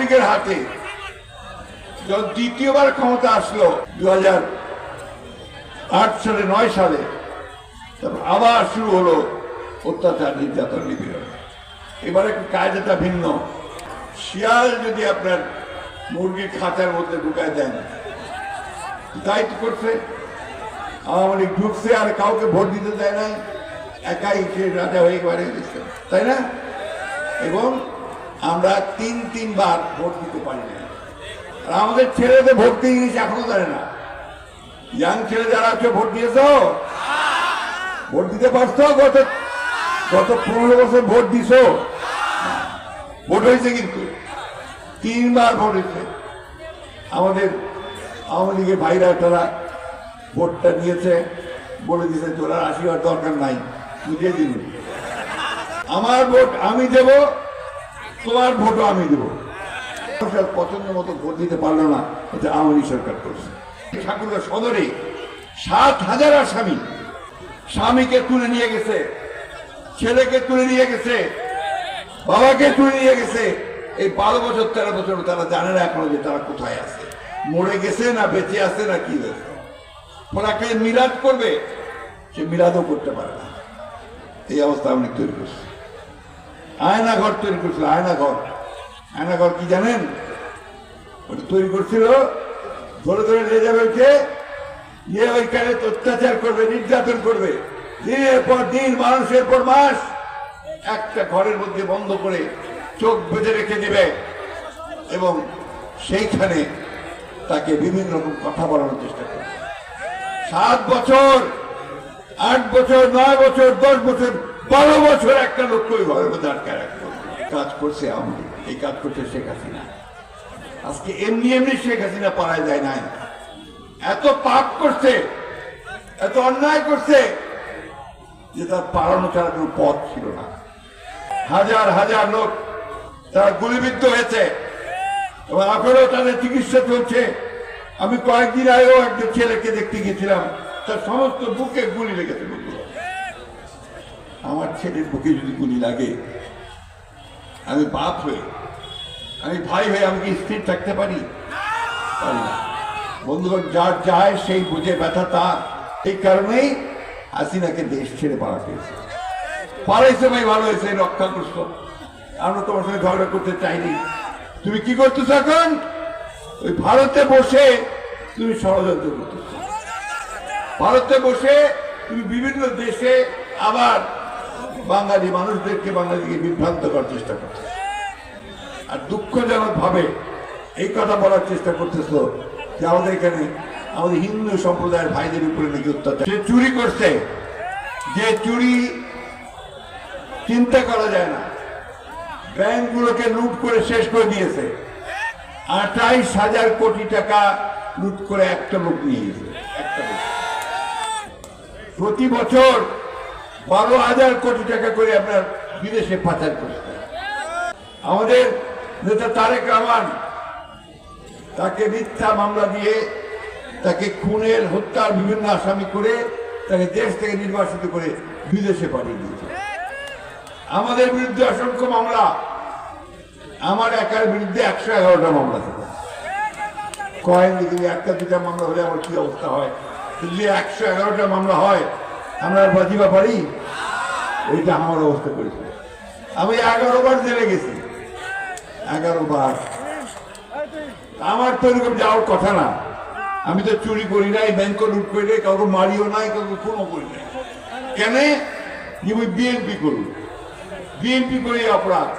লীগের হাতে। যখন দ্বিতীয়বার ক্ষমতা আসলো দু আট সালে, নয় সালে তারপর আবার শুরু হলো অত্যাচার, নির্যাতন, নিপীড়ন। এবার কায়দাটা ভিন্ন। শিয়াল যদি আপনার মুরগির খাঁচার মধ্যে ঢুকায় দেন, তাই করছে। আওয়ামী লীগ ঢুকছে আর কাউকে ভোট দিতে দেয় নাই। একাই সে রাজা হয়ে বাড়ি গেছে। তাই না? এবং আমরা তিন, তিনবার ভোট দিতে পারি না আর আমাদের ছেলেদের ভোট দিয়ে গেছে এখনও জানে না। ইয়াং ছেলে যারা আছে, ভোট দিয়েছ? ভোট দিতে পারছ? গত গত পনেরো বছর ভোট দিছ? ভোট হয়েছে কিন্তু। তিনবার ভোট হয়েছে। আমাদের আওয়ামী লীগের ভাইরা তারা ভোটটা নিয়েছে বলে দিয়েছে, তোরা আসিবার দরকার নাই, বুঝিয়ে দিন আমার ভোট আমি দেব তোমার ভোটও আমি দেব। সরকার পছন্দ মতো ভোট দিতে পারল না, এটা আওয়ামী সরকার করছে। ঠাকুরগাঁ সদরে সাত হাজার আসামি স্বামীকে তুলে নিয়ে গেছে, ছেলেকে তুলে নিয়ে গেছে, বাবাকে তুলে নিয়ে গেছে। এই বারো বছর, তেরো বছর তারা জানে না এখনও যে তারা কোথায় আছে। মরে গেছে না বেঁচে আছে না কি হয়েছে? ওনাকে মিলাদ করবে, সে মিলাদও করতে পারে না। এই অবস্থা আপনি তৈরি করছে। আয়না ঘর তৈরি করছিল আয়না ঘর আয়না ঘর কি জানেন? তৈরি করছিল, ধরে ধরে নিয়ে যাবে ওকে নিয়ে ওইখানে অত্যাচার করবে, নির্যাতন করবে। দিনের পর দিন, মানুষের পর মাস, একটা ঘরের মধ্যে বন্ধ করে চোখ বেঁধে রেখে দেবে। এবং সেইখানে তাকে বিভিন্ন রকম কথা বলানোর চেষ্টা করবে। সাত বছর, আট বছর, নয় বছর, দশ বছর বারো বছর একটা লোককে ঘরের মধ্যে কাজ করছে আওয়ামী এই কাজ করছে শেখ হাসিনা। আজকে এমনি এমনি শেখ হাসিনা পাড়ায় যায় নাই। এত পাপ করছে, এত অন্যায় করছে যে তার পালানো ছাড়া কোনো পথ ছিল না। হাজার হাজার লোক তারা গুলিবিদ্ধ হয়েছে। এবং এখনও তাদের চিকিৎসা চলছে। আমি কয়েকদিন আগেও একজন ছেলেকে দেখতে গেছিলাম তার সমস্ত বুকে গুলি লেগেছে ছেলের বুকে যদি গুলি লাগে, আমি বাপ হয়ে, আমি ভাই হয়ে আমি কি স্থির থাকতে পারি? বন্ধুগণ, যার যায় সেই বুঝে ব্যথা তার। এই কারণেই হাসিনাকে দেশ ছেড়ে পালাতে হয়েছে। পালাইছে ভাই, ভালো হয়েছে রক্ষা করছ আমরা তোমার সঙ্গে ঝগড়া করতে চাইনি। তুমি কি করতেছো এখন? ওই ভারতে বসে তুমি ষড়যন্ত্র করতেছো। ভারতে বসে তুমি বিভিন্ন দেশে আবার বাঙালি মানুষদেরকে বাঙালিকে বিভ্রান্ত করার চেষ্টা করছ আর দুঃখজনক ভাবে এই কথা বলার চেষ্টা করতেছো যে আমাদের এখানে আমাদের হিন্দু সম্প্রদায়ের ভাইদের উপরে নাকি অত্যাচার। সে চুরি করছে, যে চুরি চিন্তা করা যায় না। ব্যাংকগুলোকে লুট করে শেষ করে দিয়েছে। আঠাইশ হাজার কোটি টাকা লুট করে একটা লোক নিয়ে গেছে। একটা প্রতি বছর বারো হাজার কোটি টাকা করে আপনার বিদেশে পাচার করছে। আমাদের নেতা তারেক রহমান তাকে মিথ্যা মামলা দিয়ে তাকে খুনের, হত্যার বিভিন্ন আসামি করে তাকে দেশ থেকে নির্বাসিত করে বিদেশে পাঠিয়ে দিয়েছে। আমাদের বিরুদ্ধে অসংখ্য মামলা, আমার একার বিরুদ্ধে একশো এগারোটা মামলা ছিল কয়েন দিকে একটা দুটা মামলা হলে আমার কি অবস্থা হয়? যদি একশো এগারোটা মামলা হয় আমরা বাঁচিবা পারি? এইটা আমার অবস্থা করেছে। আমি এগারো বার জেলে গেছি। এগারো বার। আমার তো এরকম যাওয়ার কথা না। আমি তো চুরি করি নাই, ব্যাংক লুট করি নাই, কাউকে মারিও নাই, কাউকে খুনও করি নাই। কেন? ওই বিএনপি করি বিএনপি করি অপরাধ।